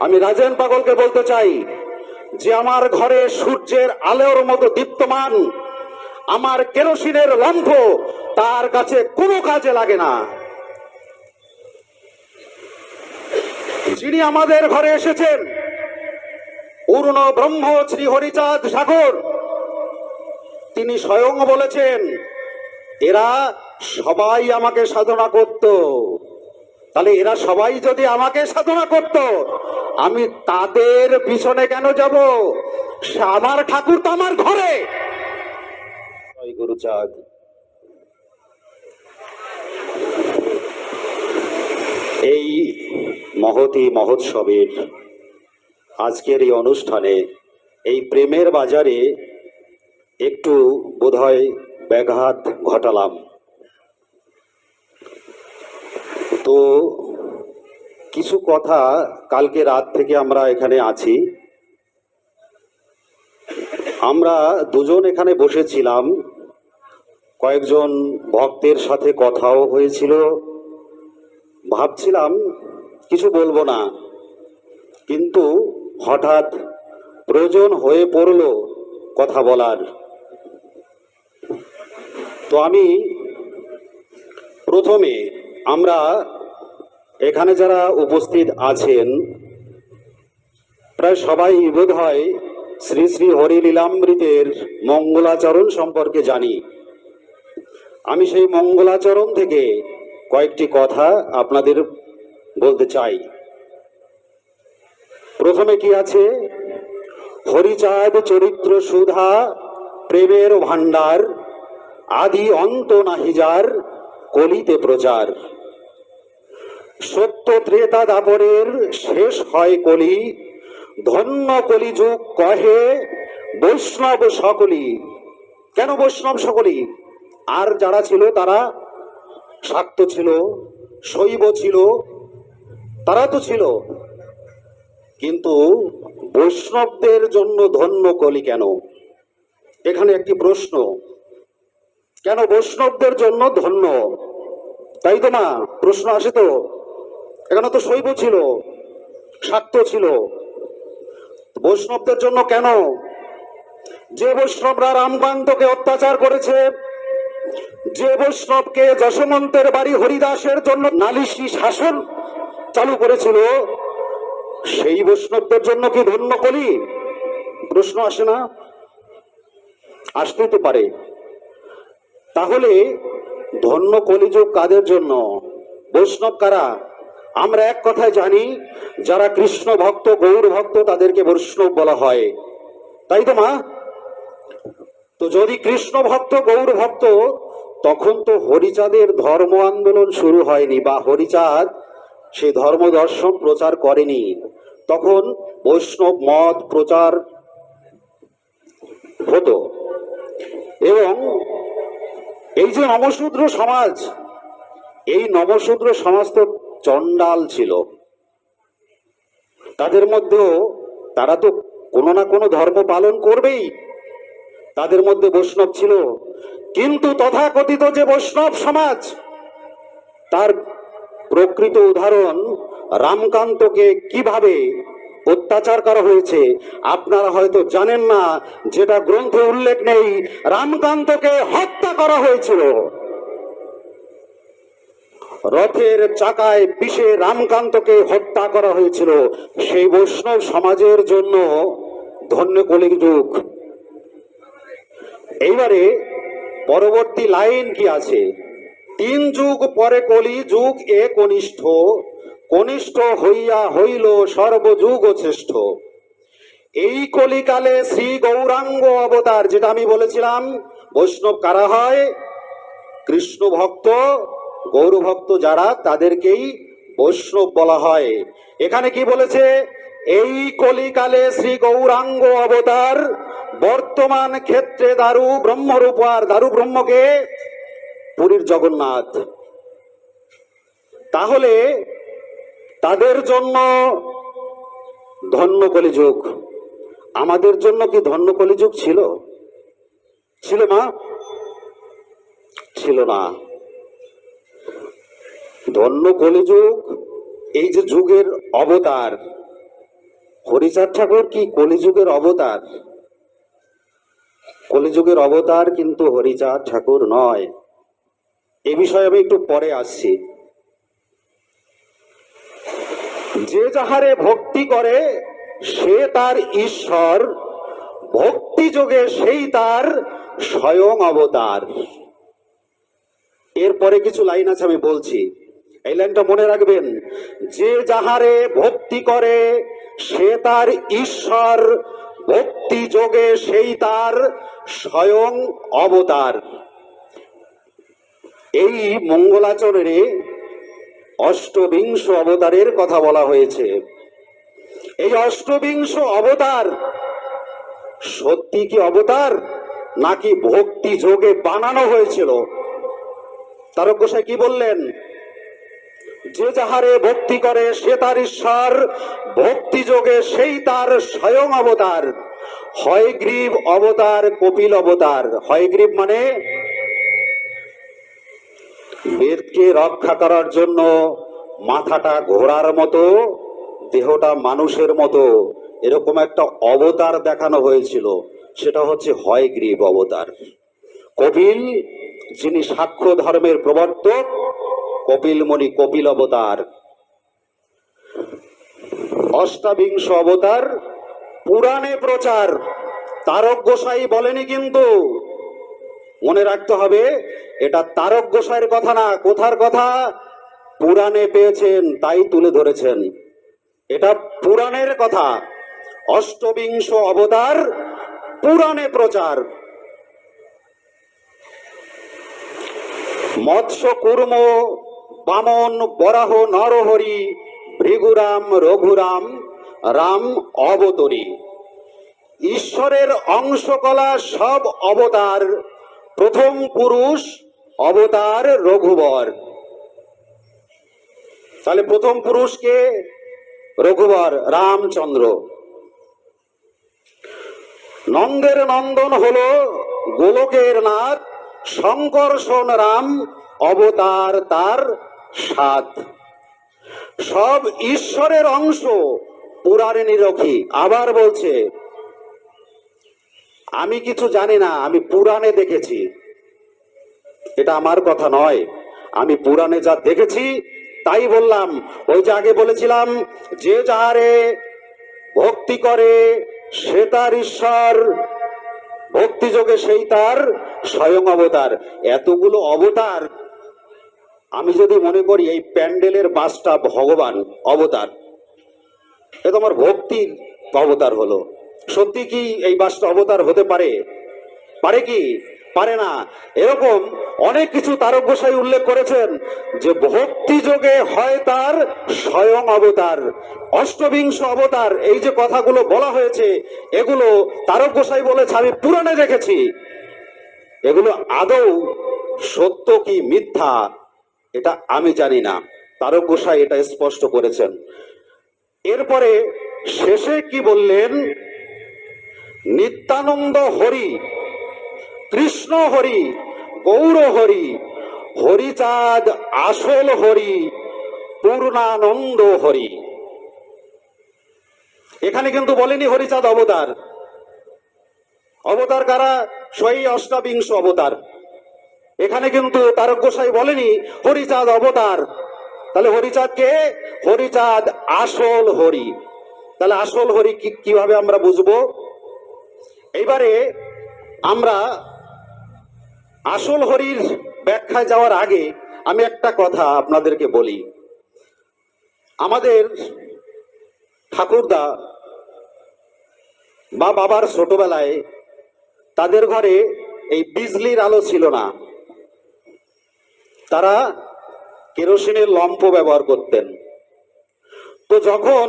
আমি রাজেন পাগলকে বলতে চাই যে আমার ঘরে সূর্যের আলোর মতো দীপ্তমান, আমার কেরোসিনের লম্ফ তার কাছে কোনো কাজে লাগে না। যিনি আমাদের ঘরে এসেছেন পূর্ণ ব্রহ্ম শ্রী হরিচাঁদ সাগর, তিনি স্বয়ং বলেছেন, এরা সবাই আমাকে সাধনা করত। তাহলে এরা সবাই যদি আমাকে সাধনা করত আমি তাদের পিছনে কেন যাব? আমার ঠাকুর তো আমার ঘরে। এই মহতি মহোৎসবের আজকের এই অনুষ্ঠানে, এই প্রেমের বাজারে একটু বোধহয় ব্যাঘাত ঘটালাম। তো কিছু কথা কালকে রাত থেকে আমরা এখানে আছি। আমরা দুজন এখানে বসেছিলাম। কয়েকজন ভক্তের সাথে কথাও হয়েছিল। ভাবছিলাম কিছু বলব না। কিন্তু হঠাৎ প্রয়োজন হয়ে পড়ল কথা বলার। তো আমি প্রথমে আমরা এখানে যারা উপস্থিত আছেন, প্রায় সবাই বোধ হয় শ্রী শ্রী হরিলীলামৃতের মঙ্গলাচরণ সম্পর্কে জানি। আমি সেই মঙ্গলাচরণ থেকে কয়েকটি কথা আপনাদের বলতে চাই। প্রথমে কি আছে? হরিচাঁদ চরিত্র সুধা, প্রেমের ভাণ্ডার, আদি অন্ত নাহিজার কলিতে প্রচার। সত্য ত্রেতা দাপরের শেষ হয় কলি। ধন্য কলিযুগ কহে বৈষ্ণব সকলি। কেন বৈষ্ণব সকলি? আর যারা ছিল তারা শাক্ত ছিল, শৈব ছিল, তারা তো ছিল। কিন্তু বৈষ্ণবদের জন্য ধন্য কলি কেন? এখানে একটি প্রশ্ন। কেন বৈষ্ণবদের জন্য ধন্য? তাই তো না প্রশ্ন আসে তো। এখানে তো শৈব ছিল, শাক্ত ছিল। বৈষ্ণবদের জন্য কেন? যে বৈষ্ণবরা রামকান্তকে অত্যাচার করেছে, যে বৈষ্ণবকে যশমন্তের বাড়ি হরিদাসের জন্য নালিশি শাসন চালু করেছিল, সেই বৈষ্ণবদের জন্য কি ধন্য কলি? প্রশ্ন আসে না? আসতেই তো পারে। তাহলে ধন্য কলিযুগ কাদের জন্য? বৈষ্ণব কারা? আমরা এক কথায় জানি, যারা কৃষ্ণ ভক্ত, গৌর ভক্ত, তাদেরকে বৈষ্ণব বলা হয়। তাই তো মা? তো যদি কৃষ্ণ ভক্ত, গৌর ভক্ত, তখন তো হরিচাঁদের ধর্ম আন্দোলন শুরু হয়নি, বা হরিচাঁদ সে ধর্ম দর্শন প্রচার করেনি। তখন বৈষ্ণব মত প্রচার হতো। এবং এই যে নমশূদ্র সমাজ, এই নমশূদ্র সমাজ তো চণ্ডাল ছিল। তাদের মধ্যেও তারা তো কোনো না কোনো ধর্ম পালন করবেই। তাদের মধ্যে বৈষ্ণব ছিল। কিন্তু তথাকথিত যে বৈষ্ণব সমাজ, তার প্রকৃত উদাহরণ রামকান্তকে কীভাবে অত্যাচার করা হয়েছে, আপনারা হয়তো জানেন না, যেটা গ্রন্থে উল্লেখ নেই, রামকান্তকে হত্যা করা হয়েছিল। রথের চাকায় পিষে রামকান্তকে হত্যা করা হয়েছিল। সেই বৈষ্ণব সমাজের জন্য ধন্য কলির যুগ এইবারে পরবর্তী লাইন কি আছে? তিন যুগ পরে কলি যুগ এ কনিষ্ঠ কনিষ্ঠ হইয়া হইল সর্বযুগ শ্রেষ্ঠ। এই কলিকালে শ্রী গৌরাঙ্গ অবতার, যেটা আমি বলেছিলাম, বৈষ্ণব কারা হয়? কৃষ্ণ ভক্ত গৌর ভক্ত যারা, তাদেরকেই বৈষ্ণব বলা হয়। এখানে কি বলেছে? এই কলিকালে শ্রী গৌরাঙ্গ অবতার বর্তমান ক্ষেত্রে দারু ব্রহ্মরূপ আর দারু ব্রহ্মকে পুরীর জগন্নাথ। তাহলে তাদের জন্য ধন্য কলিযুগ আমাদের জন্য কি ধন্য কলিযুগ ছিল? ছিল মা? ছিল না। ধন্য কলিযুগ এই যে যুগের অবতার। হরিচাঁদ ঠাকুর কি কলিযুগের অবতার? কলিযুগের অবতার কিন্তু হরিচাঁদ ঠাকুর নয়। এ বিষয়ে আমি একটু পরে আসছি। যে যাহারে ভক্তি করে, সে তার ঈশ্বর। ভক্তি যোগে সেই তার স্বয়ং অবতার। এরপরে কিছু লাইন আছে আমি বলছি। এই লাইনটা মনে রাখবেন, যে যাহারে ভক্তি করে, সে তার ঈশ্বর। ভক্তি যোগে সেই তার স্বয়ং অবতার। এই মঙ্গলাচরণে অষ্টবিংশ অবতারের কথা বলা হয়েছে। এই অষ্টবিংশ অবতার সত্যি কি অবতার, নাকি ভক্তি যোগে বানানো হয়েছিল? তারক গোসাই কি বললেন? যে যাহারে ভক্তি করে, সে তার ঈশ্বর। ভক্তি যোগে সেই তার স্বয়ং অবতার। হয়গ্রীব অবতার, কপিল অবতার। হয়গ্রীব মানে বেদকে রক্ষা করার জন্য মাথাটা ঘোড়ার মতো, দেহটা মানুষের মতো। এরকম একটা অবতার দেখানো হয়েছিল। সেটা হচ্ছে হয়গ্রীব অবতার। কপিল, যিনি সাক্ষ্য ধর্মের প্রবর্তক কপিল মণি কপিল অবতার। অষ্টাবিংশ অবতার, পুরাণে প্রচার। তারক গোসাই বলেনি কিন্তু। মনে রাখতে হবে, এটা তারক গোসাইয়ের কথা না, কোথার কথা? পুরাণে পেয়েছেন, তাই তুলে ধরেছেন। এটা পুরাণের কথা। অষ্টবিংশ অবতার, পুরাণে প্রচার। মৎস্য কুর্ম বামন, বরাহ, নরহরি, ভৃগুরাম, রঘুরাম, রাম অবতরী। ঈশ্বরের অংশকলা সব অবতার, প্রথম পুরুষ, অবতার রঘুবর। তাহলে প্রথম পুরুষকে রঘুবর, রামচন্দ্র। নন্দের নন্দন হল গোলকের নাথ, শঙ্কর শঙ্কর্ষণ রাম অবতার তার সাত সব ঈশ্বরের অংশ পুরাণে নিরখী। আবার বলছে, আমি কিছু জানি না, আমি পুরাণে দেখেছি। এটা আমার কথা নয়, আমি পুরাণে যা দেখেছি তাই বললাম। ওই যে আগে বলেছিলাম, যে যাহারে ভক্তি করে, সে তার ঈশ্বর। ভক্তি যোগে সেই তার স্বয়ং অবতার। এতগুলো অবতার আমি যদি মনে করি এই প্যান্ডেলের বাসটা ভগবান অবতার, এ তো আমার ভক্তির অবতার হলো। সত্যি কি এই বাসটা অবতার হতে পারে? পারে কি? পারে না। এরকম অনেক কিছু তারক গোসাই উল্লেখ করেছেন যে ভক্তি যোগে হয় তার স্বয়ং অবতার, অষ্টবিংশ অবতার। এই যে কথাগুলো বলা হয়েছে, এগুলো তারক গোসাই বলেছে, আমি পুরাণে দেখেছি। এগুলো আদৌ সত্য কি মিথ্যা? এটা আমি জানি না। তারক গোসাই এটা স্পষ্ট করেছেন। এরপরে শেষে কি বললেন? নিত্যানন্দ হরি, কৃষ্ণ হরি, গৌর হরি, হরিচাঁদ আসল হরি, পূর্ণানন্দ হরি। এখানে কিন্তু বলেনি হরিচাঁদ অবতার। অবতার কারা? সেই অষ্টাবিংশ অবতার। এখানে কিন্তু তারক গোসাই বলেনি, হরিচাঁদ অবতার। তাহলে হরিচাঁদ কে? হরিচাঁদ আসল হরি। তাহলে আসল হরি কীভাবে আমরা বুঝব? এইবারে আমরা আসল হরির ব্যাখ্যায় যাওয়ার আগে আমি একটা কথা আপনাদেরকে বলি। আমাদের ঠাকুরদা বা বাবার ছোটবেলায় তাদের ঘরে এই বিজলির আলো ছিল না। তারা কেরোসিনের লম্প ব্যবহার করতেন। তো যখন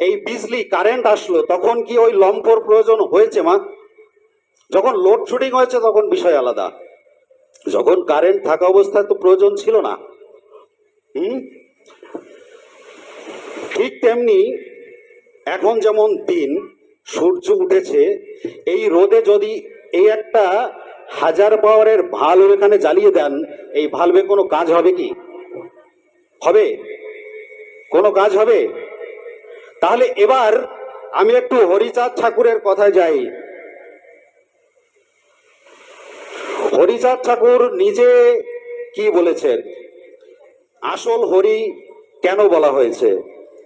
এই বিজলি কারেন্ট আসলো, তখন কি ওই লম্পর প্রয়োজন হয়েছে মা? যখন লোডশেডিং হয়েছে, তখন বিষয় আলাদা। যখন কারেন্ট থাকা অবস্থায় তো প্রয়োজন ছিল না। হুম? ঠিক তেমনি এখন যেমন দিন, সূর্য উঠেছে, এই রোদে যদি এই একটা হাজার পাওয়ারের ভাল্ব এখানে জ্বালিয়ে দেন এই ভালভে কোনো কাজ হবে কি? হবে? কোনো কাজ হবে? তাহলে এবার আমি একটু হরিচাঁদ ঠাকুরের কথায় যাই। হরিচাঁদ ঠাকুর নিজে কি বলেছেন? আসল হরি কেন বলা হয়েছে?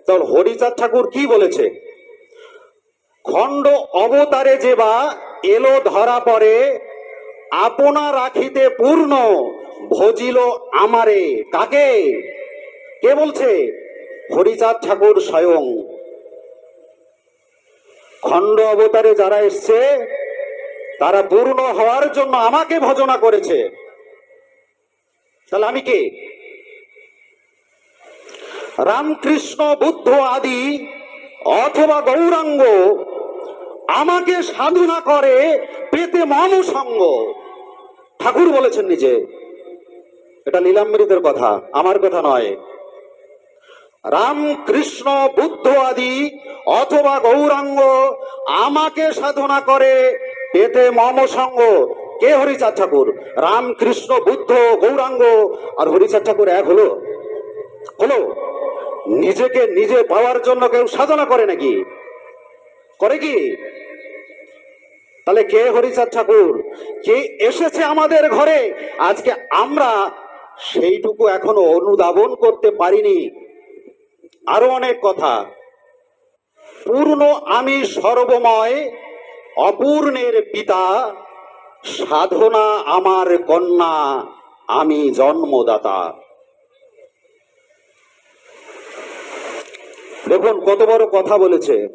তাহলে হরিচাঁদ ঠাকুর কি বলেছে? খণ্ড অবতারে যে বা এলো ধরা পড়ে, আপনা রাখিতে পূর্ণ ভজিল আমারে, কাকে? কে বলছে? হরিচাঁদ ঠাকুর স্বয়ং। খণ্ড অবতারে যারা এসছে, তারা পূর্ণ হওয়ার জন্য আমাকে ভজনা করেছে। তাহলে আমি কে? রামকৃষ্ণ বুদ্ধ আদি অথবা গৌরাঙ্গ আমাকে সাধনা করে পেতে মম সঙ্গ। ঠাকুর বলেছেন নিজে। এটা লীলামৃতের কথা, আমার কথা নয়। রামকৃষ্ণ বুদ্ধ আদি অথবা গৌরাঙ্গ আমাকে সাধনা করে, পেতে মম সঙ্গ। কে হরিচাঁদ ঠাকুর? রামকৃষ্ণ বুদ্ধ, গৌরাঙ্গ আর হরিচাঁদ ঠাকুর এক হলো। হলো? নিজেকে নিজে পাওয়ার জন্য কেউ সাধনা করে নাকি? করে কি? তাহলে কে হরিচাঁদ ঠাকুর? কে এসেছে আমাদের ঘরে? আজকে আমরা সেইটুকু এখনও অনুধাবন করতে পারিনি। আরও অনেক কথা। পূর্ণ আমি সর্বময়, অপূর্ণের পিতা, সাধনা আমার কন্যা, আমি জন্মদাতা। দেখুন, কত বড় কথা বলেছে।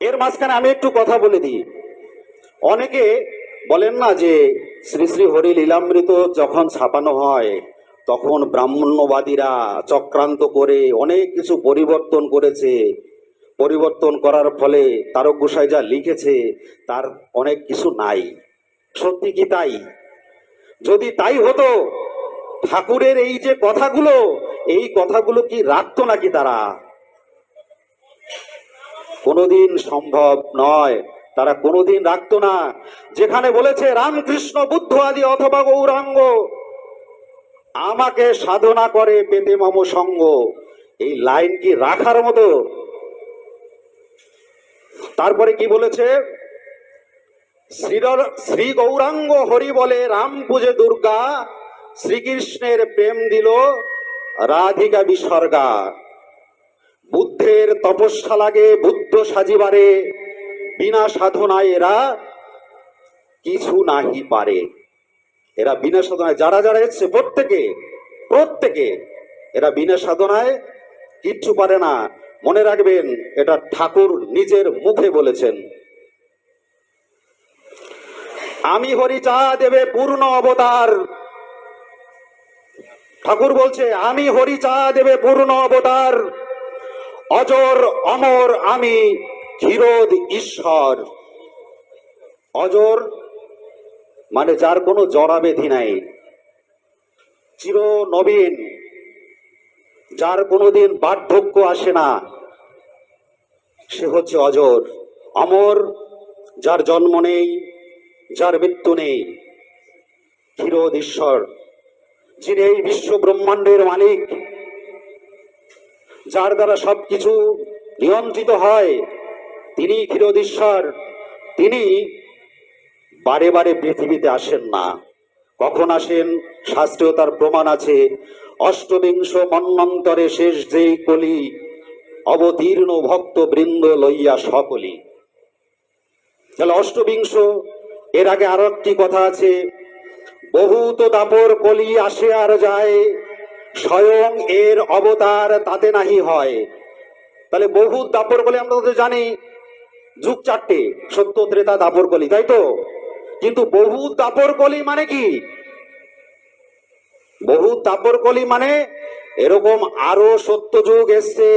এর মাঝখানে আমি একটু কথা বলে দিই। অনেকে বলেন না যে শ্রী শ্রী হরি লীলামৃত যখন ছাপানো হয়, তখন ব্রাহ্মণ্যবাদীরা চক্রান্ত করে অনেক কিছু পরিবর্তন করেছে। পরিবর্তন করার ফলে তারক গোসাই যা লিখেছে, তার অনেক কিছু নাই। সত্যি কি তাই? যদি তাই হতো, ঠাকুরের এই যে কথাগুলো, এই কথাগুলো কি রাখতো নাকি তারা? কোনোদিন সম্ভব নয়। তারা কোনোদিন রাখতো না। যেখানে বলেছে, রামকৃষ্ণ বুদ্ধ আদি অথবা গৌরাঙ্গ, আমাকে সাধনা করে পেতে মম সঙ্গ। এই লাইন কি রাখার মতো? তারপরে কি বলেছে? শ্রী গৌরাঙ্গ হরি বলে, রাম পূজে দুর্গা, শ্রীকৃষ্ণের প্রেম দিল রাধিকা বিসর্গা। বুদ্ধের তপস্যা লাগে, বুদ্ধ সাজিবারে বিনা সাধনায় এরা কিছু নাহি পারে। এরা বিনা সাধনায়, যারা যারা এসছে প্রত্যেকে প্রত্যেকে এরা বিনা সাধনায় কিচ্ছু পারে না। মনে রাখবেন, এটা ঠাকুর নিজের মুখে বলেছেন। আমি হরি চা দেবে পূর্ণ অবতার। ঠাকুর বলছে, আমি হরি চা দেবে পূর্ণ অবতার। অজর, অমর আমি ক্ষীরোদ ঈশ্বর। অজর মানে যার কোনো জরাবেধি নাই। চির নবীন, যার কোনোদিন বার্ধক্য আসে না, সে হচ্ছে অজর। অমর, যার জন্ম নেই, যার মৃত্যু নেই ক্ষীরোদ ঈশ্বর, যিনি এই বিশ্ব ব্রহ্মাণ্ডের মালিক, যার দ্বারা সবকিছু নিয়ন্ত্রিত হয়। তিনি ক্ষীরোদীশ্বর তিনি বারে বারে পৃথিবীতে আসেন না। কখন আসেন? শাস্ত্রেও তার প্রমাণ আছে। অষ্টবিংশ মন্বন্তরে শেষ যেই কলি, অবতীর্ণ ভক্ত বৃন্দ লইয়া সকলি। তাহলে অষ্টবিংশ, এর আগে আরও একটি কথা আছে, বহুত দাপর কলি আসে আর যায়, স্বয়ং এর অবতার তাতে নাহি হয়। তাহলে বহু দাপর বলে আমরা তো জানি যুগ চারটে, সত্য, ত্রেতা, দাপর কলি, তাই তো? কিন্তু বহু দাপর কলি মানে কি? বহু দাপর কলি মানে এরকম আরও সত্য যুগ এসছে,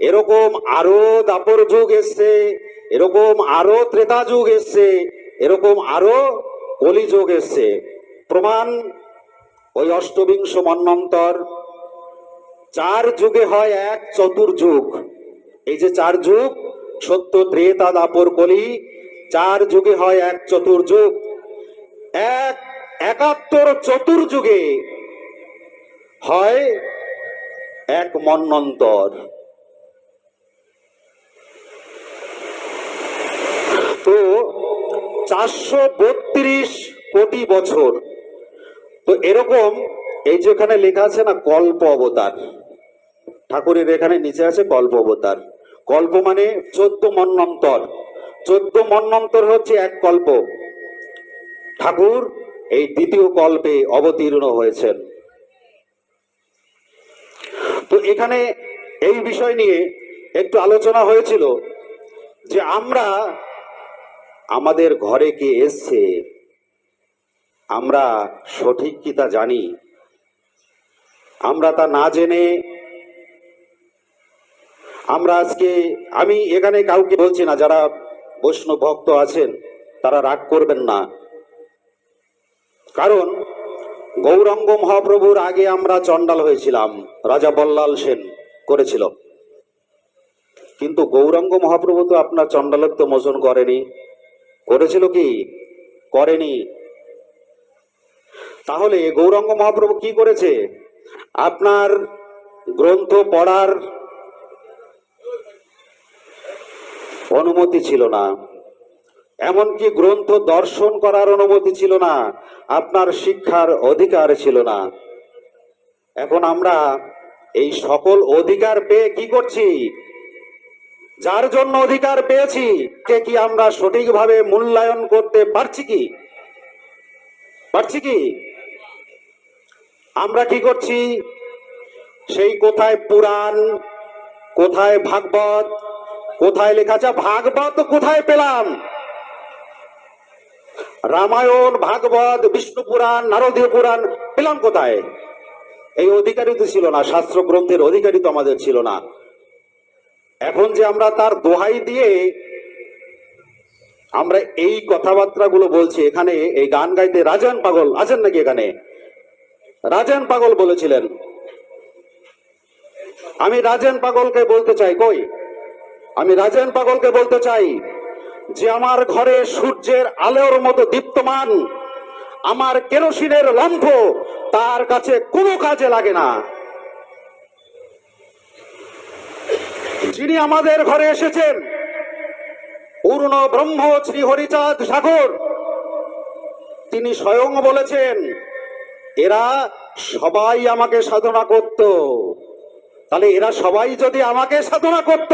এরকম আরও দাপর যুগ এসছে, এরকম আরও ত্রেতা যুগ এসছে, এরকম আরও কলি যুগ এসছে। প্রমাণ ওই অষ্টবিংশ মন্বন্তর চার যুগে হয় এক চতুর্যুগ এই যে চার যুগ সত্য ত্রেতা দাপর কলি, চার যুগে হয় এক চতুর্যুগ এক একাত্তর চতুর্যুগে হয় এক মন্নন্তর। তো চারশো বত্রিশ কোটি বছর। তো এরকম এই যেখানে লেখা আছে না, কল্প অবতার। ঠাকুরের এখানে নিচে আছে কল্প অবতার। কল্প মানে চোদ্দ মন্নন্তর। চোদ্দ মন্নন্তর হচ্ছে এক কল্প ঠাকুর এই দ্বিতীয় কল্পে অবতীর্ণ হয়েছেন। তো এখানে এই বিষয় নিয়ে একটু আলোচনা হয়েছিল যে আমরা আমাদের ঘরে কে এসছে? আমরা সঠিক কি তা জানি? আমরা তা না জেনে আমরা আজকে, আমি এখানে কাউকে বলছি না, যারা বৈষ্ণব ভক্ত আছেন, তারা রাগ করবেন না। কারণ, গৌরাঙ্গ মহাপ্রভুর আগে আমরা চণ্ডাল হয়েছিলাম, রাজা বল্লাল সেন করেছিল। কিন্তু গৌরাঙ্গ মহাপ্রভু তো আপনার চণ্ডালত্ব মোচন করেনি। করেছিল কি? করেনি। তাহলে গৌরাঙ্গ মহাপ্রভু কি করেছে? আপনার গ্রন্থ পড়ার অনুমতি ছিল না। এমনকি গ্রন্থ দর্শন করার অনুমতি ছিল না, আপনার শিক্ষার অধিকার ছিল না। এখন আমরা এই সকল অধিকার পেয়ে কি করছি? যার জন্য অধিকার পেয়েছি, কে কি আমরা সঠিকভাবে মূল্যায়ন করতে পারছি কি? পারছি কি? আমরা কি করছি? সেই কোথায় পুরাণ, কোথায় ভাগবত কোথায় লেখা আছে ভাগবত কোথায় পেলাম? রামায়ণ, ভাগবত, বিষ্ণু পুরাণ, নারদীয় পুরাণ পেলাম কোথায়? এই অধিকারী তো ছিল না শাস্ত্র গ্রন্থের অধিকারী তো আমাদের ছিল না। এখন যে আমরা তার দোহাই দিয়ে আমরা এই কথাবার্তাগুলো বলছি, এখানে এই গান গাইতে রাজান পাগল আছেন নাকি এখানে? রাজান পাগল বলেছিলেন। আমি রাজেন পাগলকে বলতে চাই, কই? আমি রাজেন পাগলকে বলতে চাই যে আমার ঘরে সূর্যের আলোর মতো দীপ্তমান, আমার কেরোসিনের লম্ফ তার কাছে কোনো কাজে লাগে না। যিনি আমাদের ঘরে এসেছেন, পূর্ণ ব্রহ্ম শ্রী হরিচাঁদ সাগর তিনি স্বয়ং বলেছেন, এরা সবাই আমাকে সাধনা করত। তাহলে এরা সবাই যদি আমাকে সাধনা করত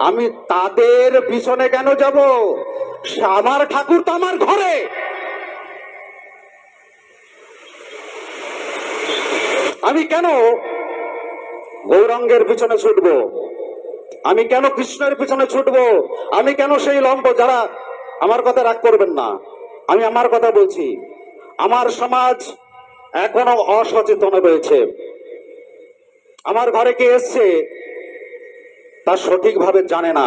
আমি তাদের পিছনে কেন যাব? আমার ঠাকুর তো আমার ঘরে। আমি কেন গৌরাঙ্গের পিছনে ছুটব? আমি কেন কৃষ্ণের পিছনে ছুটব? আমি কেন সেই লম্ব যারা আমার কথা রাগ করবেন না? আমি আমার কথা বলছি। আমার সমাজ এখনও অসচেতন রয়েছে। আমার ঘরে কে এসছে? তা সঠিকভাবে জানে না।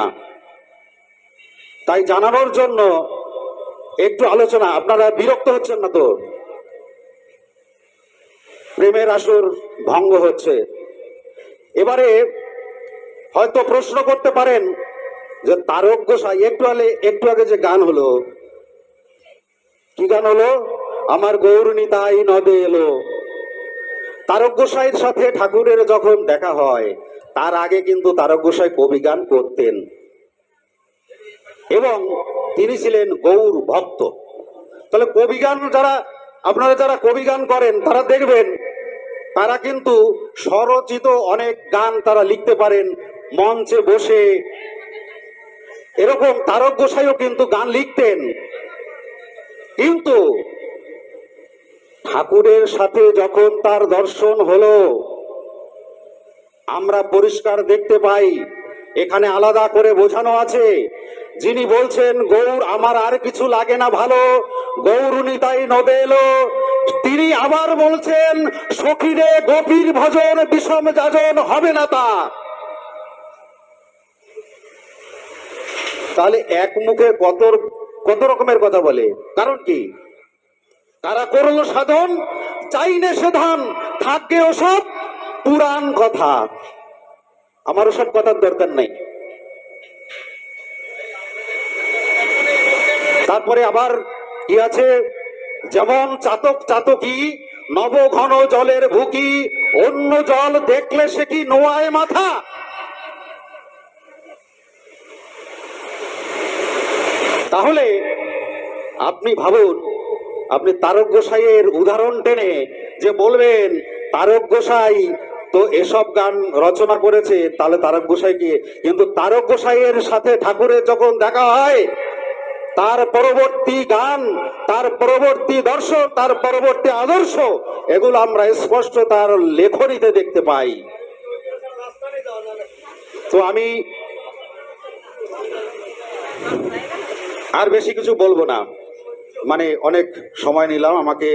তাই জানানোর জন্য একটু আলোচনা। আপনারা বিরক্ত হচ্ছেন না তো? প্রেমের আসর ভঙ্গ হচ্ছে। এবারে হয়তো প্রশ্ন করতে পারেন যে তারক গোসাই, একটু আলে, একটু আগে যে গান হলো, কি গান হলো? আমার গৌরনী তাই নদে এলো। তারক গোসাইয়ের সাথে ঠাকুরের যখন দেখা হয় তার আগে কিন্তু তারক গোসাই কবি গান করতেন। এবং তিনি ছিলেন গৌর ভক্ত। তাহলে কবি গান যারা, আপনারা যারা কবি গান করেন, তারা দেখবেন, তারা কিন্তু স্বরচিত অনেক গান তারা লিখতে পারেন, মঞ্চে বসে। এরকম তারক গোসাইও কিন্তু গান লিখতেন। কিন্তু ঠাকুরের সাথে যখন তার দর্শন হলো আমরা পরিষ্কার দেখতে পাই। এখানে আলাদা করে বোঝানো আছে। যিনি বলছেন, গৌর, আমার আর কিছু লাগে না ভালো। গৌরুনি তাই নদে এলো। তিনি আবার বলছেন, সখীরে গোপীর ভজন, বিষম যাজন, হবে না তা। তাহলে এক মুখে কত কত রকমের কথা বলে? কারণ কি? কারা করল সাধন চাইনে সে ধান, থাকে ওসব। পুরাণ কথা। আমার ওসব কথার দরকার নেই। তারপরে আবার কি আছে? যেমন চাতক চাতকি, নব ঘন জলের ভুকি, অন্য জল দেখলে সে কি নোয়ায় মাথা? তাহলে আপনি ভাবুন, আপনি তারক গোসাইয়ের উদাহরণ টেনে যে বলবেন তারক গোসাই তো এসব গান রচনা করেছে তাহলে তারক গোসাইকে। কিন্তু তারক গোসাইয়ের সাথে ঠাকুরের যখন দেখা হয়, তার পরবর্তী গান, তার পরবর্তী দর্শন, তার পরবর্তী আদর্শ, এগুলো আমরা স্পষ্ট তার লেখনীতে দেখতে পাই। তো আমি আর বেশি কিছু বলব না। মানে অনেক সময় নিলাম, আমাকে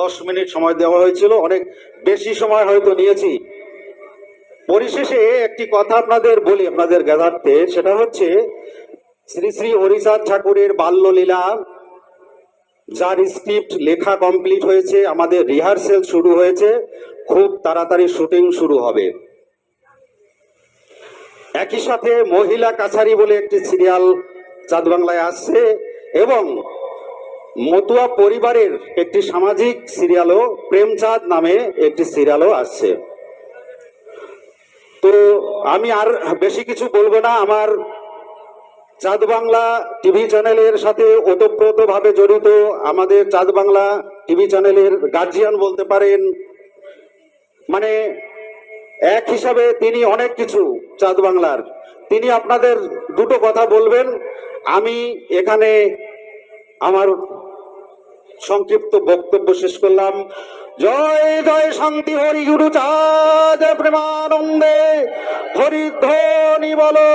দশ মিনিট সময় দেওয়া হয়েছিল, অনেক বেশি সময় হয়তো নিয়েছি। পরিশেষে একটি কথা আপনাদের বলি, আপনাদের জ্ঞাতার্থে সেটা হচ্ছে শ্রী শ্রী হরিচাঁদ ঠাকুরের বাল্যলীলা, যার স্ক্রিপ্ট লেখা কমপ্লিট হয়েছে, আমাদের রিহার্সেল শুরু হয়েছে, খুব তাড়াতাড়ি শুটিং শুরু হবে। একই সাথে মহিলা কাছারি বলে একটি সিরিয়াল চাঁদ বাংলায় আসছে, এবং মতুয়া পরিবারের একটি সামাজিক সিরিয়ালও প্রেমচাঁদ নামে একটি সিরিয়ালও আসছে। তো আমি আর বেশি কিছু বলব না। আমার চাঁদ বাংলা টিভি চ্যানেলের সাথে ওতপ্রোতভাবে জড়িত। আমাদের চাঁদ বাংলা টিভি চ্যানেলের গার্জিয়ান বলতে পারেন। মানে এক হিসাবে তিনি অনেক কিছু চাঁদ বাংলার। তিনি আপনাদের দুটো কথা বলবেন। আমি এখানে আমার সংক্ষিপ্ত বক্তব্য শেষ করলাম। জয় জয় শান্তি হরি গুরু চাঁদ প্রেমানন্দে হরিধ্বনি বলো।